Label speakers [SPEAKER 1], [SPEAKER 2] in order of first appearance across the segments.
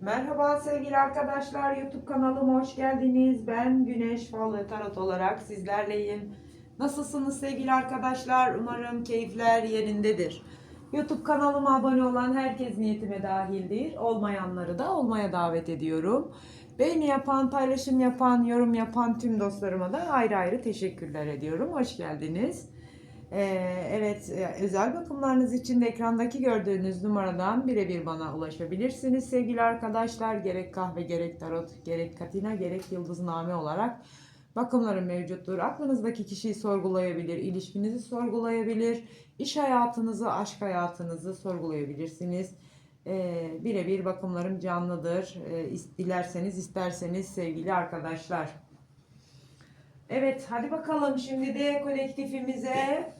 [SPEAKER 1] Merhaba sevgili arkadaşlar YouTube kanalıma hoş geldiniz. Ben Güneş Fal ve Tarot olarak sizlerleyim. Nasılsınız sevgili arkadaşlar? Umarım keyifler yerindedir. YouTube kanalıma abone olan herkes niyetime dahildir. Olmayanları da olmaya davet ediyorum. Beğeni yapan, paylaşım yapan, yorum yapan tüm dostlarıma da ayrı ayrı teşekkürler ediyorum. Hoş geldiniz. Ee, evet, e, özel bakımlarınız için de ekrandaki gördüğünüz numaradan birebir bana ulaşabilirsiniz sevgili arkadaşlar. Gerek kahve, gerek tarot, gerek katina, gerek yıldızname olarak bakımlarım mevcuttur. Aklınızdaki kişiyi sorgulayabilir, ilişkinizi sorgulayabilir, iş hayatınızı, aşk hayatınızı sorgulayabilirsiniz. Ee, birebir bakımlarım canlıdır. Ee, dilerseniz, isterseniz sevgili arkadaşlar. Evet, hadi bakalım şimdi de kolektifimize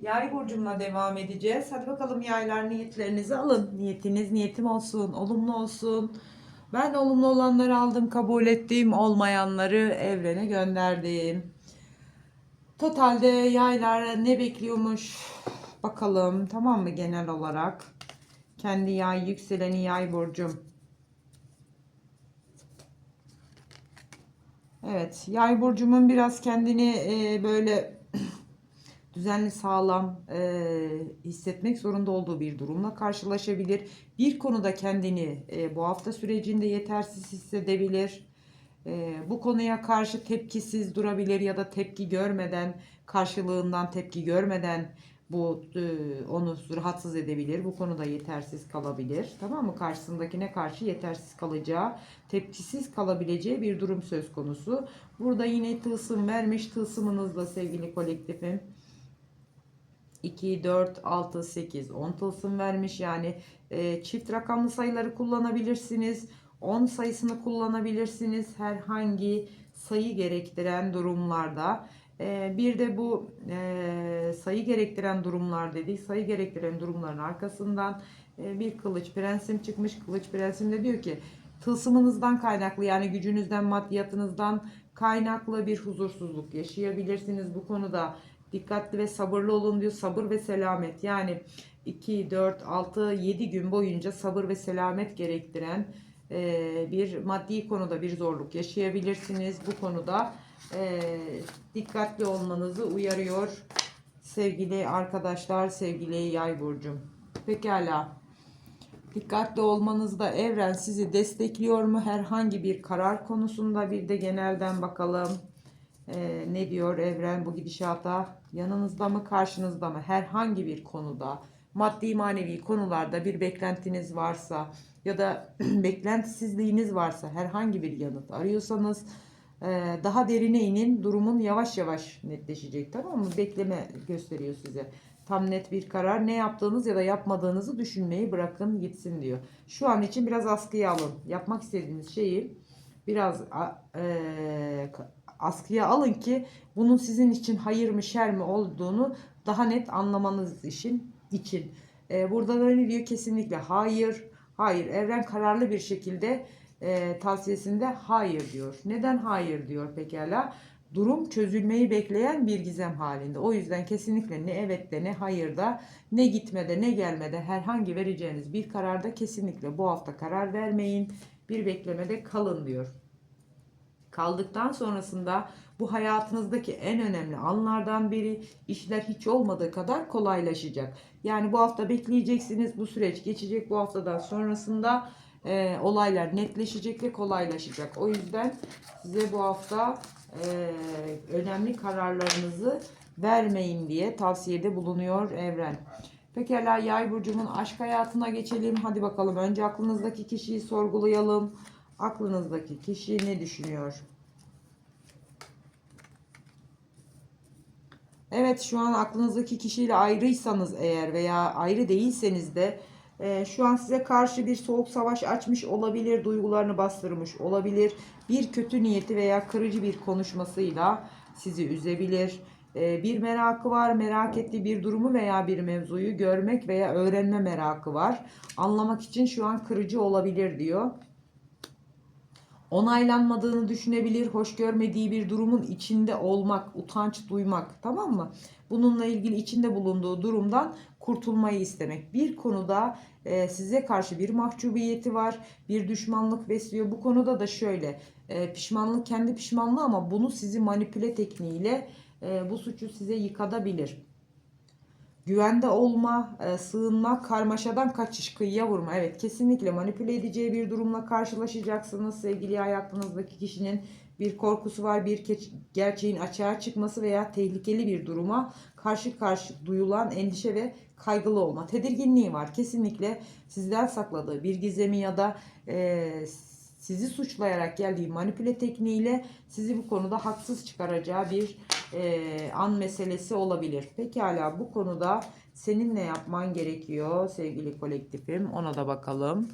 [SPEAKER 1] Yay burcumla devam edeceğiz. Hadi bakalım yaylar niyetlerinizi alın. Niyetiniz niyetim olsun, olumlu olsun. Ben olumlu olanları aldım, kabul ettim. Olmayanları evrene gönderdim. Totalde yaylar ne bekliyormuş bakalım tamam mı genel olarak. Kendi yay yükseleni yay burcum. Evet, yay burcumun biraz kendini e, böyle düzenli sağlam e, hissetmek zorunda olduğu bir durumla karşılaşabilir. Bir konuda kendini e, bu hafta sürecinde yetersiz hissedebilir. E, bu konuya karşı tepkisiz durabilir ya da tepki görmeden karşılığından tepki görmeden bu e, onu rahatsız edebilir. Bu konuda yetersiz kalabilir. Tamam mı? Karşısındakine karşı yetersiz kalacağı, tepkisiz kalabileceği bir durum söz konusu. Burada yine tılsım vermiş tılsımınızla sevgili kolektifim. 2, 4, 6, 8, 10 tılsım vermiş. Yani e, çift rakamlı sayıları kullanabilirsiniz. 10 sayısını kullanabilirsiniz. Herhangi sayı gerektiren durumlarda. E, bir de bu e, sayı gerektiren durumlar dedik. Sayı gerektiren durumların arkasından e, bir kılıç prensim çıkmış. Kılıç prensim de diyor ki tılsımınızdan kaynaklı yani gücünüzden maddiyatınızdan kaynaklı bir huzursuzluk yaşayabilirsiniz. Bu konuda dikkatli ve sabırlı olun diyor. Sabır ve selamet yani 2, 4, 6, 7 gün boyunca sabır ve selamet gerektiren e, bir maddi konuda bir zorluk yaşayabilirsiniz. Bu konuda e, dikkatli olmanızı uyarıyor sevgili arkadaşlar, sevgili yay burcum. Pekala. Dikkatli olmanızda evren sizi destekliyor mu? Herhangi bir karar konusunda bir de genelden bakalım. Ee, ne diyor evren bu gidişata? Yanınızda mı karşınızda mı? Herhangi bir konuda maddi manevi konularda bir beklentiniz varsa ya da beklentisizliğiniz varsa herhangi bir yanıt arıyorsanız e, daha derine inin durumun yavaş yavaş netleşecek tamam mı? Bekleme gösteriyor size. Tam net bir karar ne yaptığınız ya da yapmadığınızı düşünmeyi bırakın gitsin diyor. Şu an için biraz askıya alın. Yapmak istediğiniz şeyi biraz e, askıya alın ki bunun sizin için hayır mı şer mi olduğunu daha net anlamanız için için. E, burada da ne diyor? Kesinlikle hayır. Hayır. Evren kararlı bir şekilde e, tavsiyesinde hayır diyor. Neden hayır diyor pekala? Durum çözülmeyi bekleyen bir gizem halinde. O yüzden kesinlikle ne evette ne hayırda ne gitmede ne gelmede herhangi vereceğiniz bir kararda kesinlikle bu hafta karar vermeyin. Bir beklemede kalın diyor kaldıktan sonrasında bu hayatınızdaki en önemli anlardan biri işler hiç olmadığı kadar kolaylaşacak. Yani bu hafta bekleyeceksiniz bu süreç geçecek bu haftadan sonrasında e, olaylar netleşecek ve kolaylaşacak. O yüzden size bu hafta e, önemli kararlarınızı vermeyin diye tavsiyede bulunuyor evren. Pekala yay burcumun aşk hayatına geçelim. Hadi bakalım önce aklınızdaki kişiyi sorgulayalım. Aklınızdaki kişi ne düşünüyor? Evet şu an aklınızdaki kişiyle ayrıysanız eğer veya ayrı değilseniz de e, şu an size karşı bir soğuk savaş açmış olabilir, duygularını bastırmış olabilir. Bir kötü niyeti veya kırıcı bir konuşmasıyla sizi üzebilir. E, bir merakı var, merak ettiği bir durumu veya bir mevzuyu görmek veya öğrenme merakı var. Anlamak için şu an kırıcı olabilir diyor. Onaylanmadığını düşünebilir, hoş görmediği bir durumun içinde olmak, utanç duymak, tamam mı? Bununla ilgili içinde bulunduğu durumdan kurtulmayı istemek. Bir konuda e, size karşı bir mahcubiyeti var, bir düşmanlık besliyor. Bu konuda da şöyle, e, pişmanlık kendi pişmanlığı ama bunu sizi manipüle tekniğiyle e, bu suçu size yıkatabilir. Güvende olma, e, sığınma, karmaşadan kaçış, kıyıya vurma. Evet kesinlikle manipüle edeceği bir durumla karşılaşacaksınız. Sevgili hayatınızdaki kişinin bir korkusu var, bir gerçeğin açığa çıkması veya tehlikeli bir duruma karşı karşı duyulan endişe ve kaygılı olma. Tedirginliği var. Kesinlikle sizden sakladığı bir gizemi ya da e, sizi suçlayarak geldiği manipüle tekniğiyle sizi bu konuda haksız çıkaracağı bir e, an meselesi olabilir. Pekala bu konuda senin ne yapman gerekiyor sevgili kolektifim? Ona da bakalım.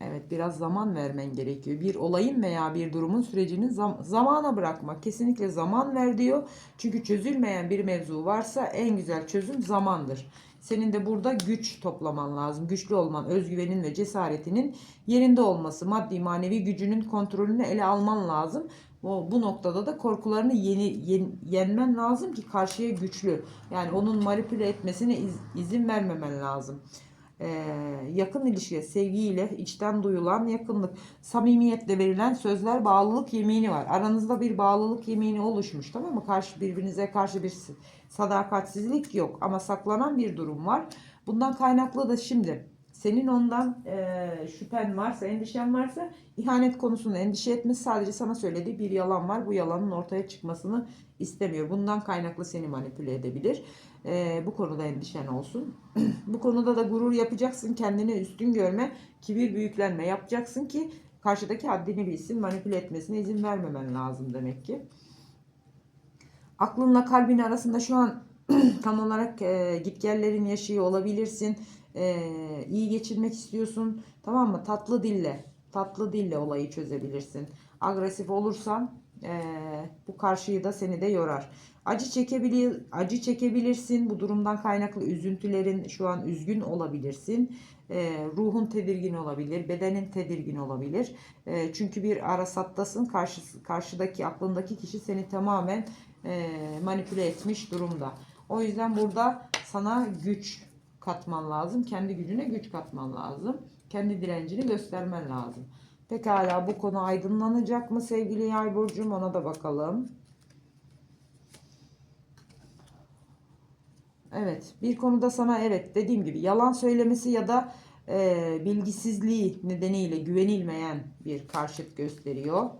[SPEAKER 1] Evet biraz zaman vermen gerekiyor. Bir olayın veya bir durumun sürecini zam- zamana bırakmak. Kesinlikle zaman ver diyor. Çünkü çözülmeyen bir mevzu varsa en güzel çözüm zamandır. Senin de burada güç toplaman lazım. Güçlü olman, özgüvenin ve cesaretinin yerinde olması, maddi manevi gücünün kontrolünü ele alman lazım. Bu, bu noktada da korkularını yeni, yen- yenmen lazım ki karşıya güçlü. Yani onun manipüle etmesine iz- izin vermemen lazım. Ee, yakın ilişki, sevgiyle içten duyulan yakınlık, samimiyetle verilen sözler, bağlılık yemini var. Aranızda bir bağlılık yemini oluşmuş tamam mı? Karşı birbirinize karşı bir sadakatsizlik yok ama saklanan bir durum var. Bundan kaynaklı da şimdi senin ondan e, şüphen varsa, endişen varsa ihanet konusunda endişe etmesi sadece sana söylediği bir yalan var. Bu yalanın ortaya çıkmasını istemiyor. Bundan kaynaklı seni manipüle edebilir. E, bu konuda endişen olsun. bu konuda da gurur yapacaksın. Kendini üstün görme, kibir büyüklenme yapacaksın ki karşıdaki haddini bilsin. Manipüle etmesine izin vermemen lazım demek ki. Aklınla kalbin arasında şu an tam olarak e, gitgellerin yaşıyor olabilirsin. E, iyi geçirmek istiyorsun. Tamam mı? Tatlı dille, tatlı dille olayı çözebilirsin. Agresif olursan e, bu karşıyı da seni de yorar. Acı çekebilir, acı çekebilirsin. Bu durumdan kaynaklı üzüntülerin şu an üzgün olabilirsin. E, ruhun tedirgin olabilir, bedenin tedirgin olabilir. E, çünkü bir arasattasın. Karşı, karşıdaki aklındaki kişi seni tamamen e, manipüle etmiş durumda. O yüzden burada sana güç katman lazım. Kendi gücüne güç katman lazım. Kendi direncini göstermen lazım. Pekala bu konu aydınlanacak mı sevgili yay burcum ona da bakalım. Evet bir konuda sana evet dediğim gibi yalan söylemesi ya da e, bilgisizliği nedeniyle güvenilmeyen bir karşıt gösteriyor.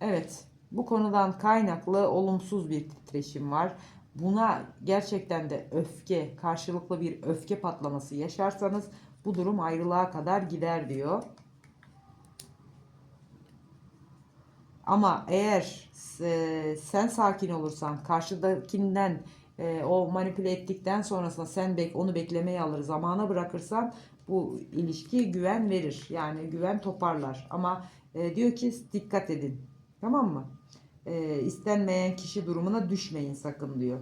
[SPEAKER 1] Evet, bu konudan kaynaklı olumsuz bir titreşim var. Buna gerçekten de öfke, karşılıklı bir öfke patlaması yaşarsanız bu durum ayrılığa kadar gider diyor. Ama eğer e, sen sakin olursan, karşıdakinden e, o manipüle ettikten sonrasında sen bek onu beklemeye alır, zamana bırakırsan bu ilişki güven verir. Yani güven toparlar. Ama e, diyor ki dikkat edin. Tamam mı? İstenmeyen kişi durumuna düşmeyin sakın diyor.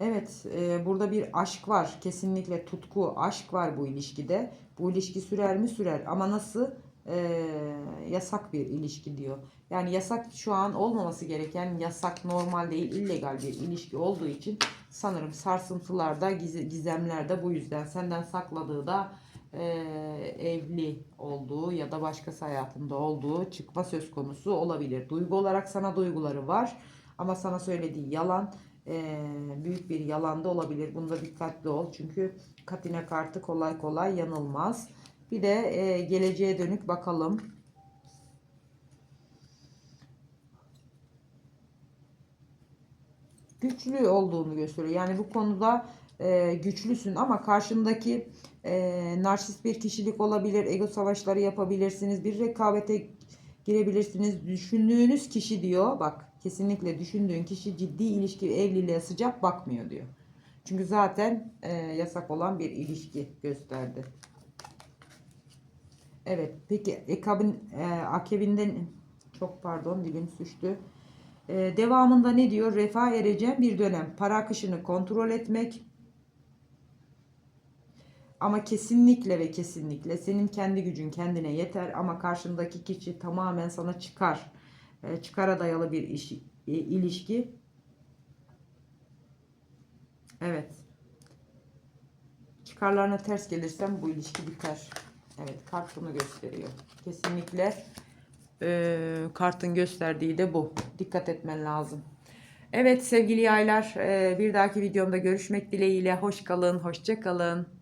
[SPEAKER 1] Evet, e, burada bir aşk var. Kesinlikle tutku, aşk var bu ilişkide. Bu ilişki sürer mi? Sürer. Ama nasıl? E, yasak bir ilişki diyor. Yani yasak şu an olmaması gereken yasak normal değil, illegal bir ilişki olduğu için sanırım sarsıntılarda, giz- gizemlerde bu yüzden senden sakladığı da e, evli olduğu ya da başkası hayatında olduğu çıkma söz konusu olabilir. Duygu olarak sana duyguları var ama sana söylediği yalan e, büyük bir yalan da olabilir. Bunda dikkatli ol çünkü Katina kartı kolay kolay yanılmaz. Bir de e, geleceğe dönük bakalım. Güçlü olduğunu gösteriyor. Yani bu konuda e, güçlüsün ama karşındaki e, narsist bir kişilik olabilir. Ego savaşları yapabilirsiniz. Bir rekabete girebilirsiniz. Düşündüğünüz kişi diyor. Bak kesinlikle düşündüğün kişi ciddi ilişki evliliğe sıcak bakmıyor diyor. Çünkü zaten e, yasak olan bir ilişki gösterdi. Evet. Peki ekabin e, akabinden Çok pardon dilim süştü. Ee, devamında ne diyor? Refah ereceğim bir dönem. Para akışını kontrol etmek. Ama kesinlikle ve kesinlikle senin kendi gücün kendine yeter ama karşındaki kişi tamamen sana çıkar. e, çıkara dayalı bir iş, e, ilişki. Evet. Çıkarlarına ters gelirsem bu ilişki biter. Evet kart bunu gösteriyor. Kesinlikle e, kartın gösterdiği de bu. Dikkat etmen lazım. Evet sevgili yaylar e, bir dahaki videomda görüşmek dileğiyle. Hoş kalın, hoşça kalın.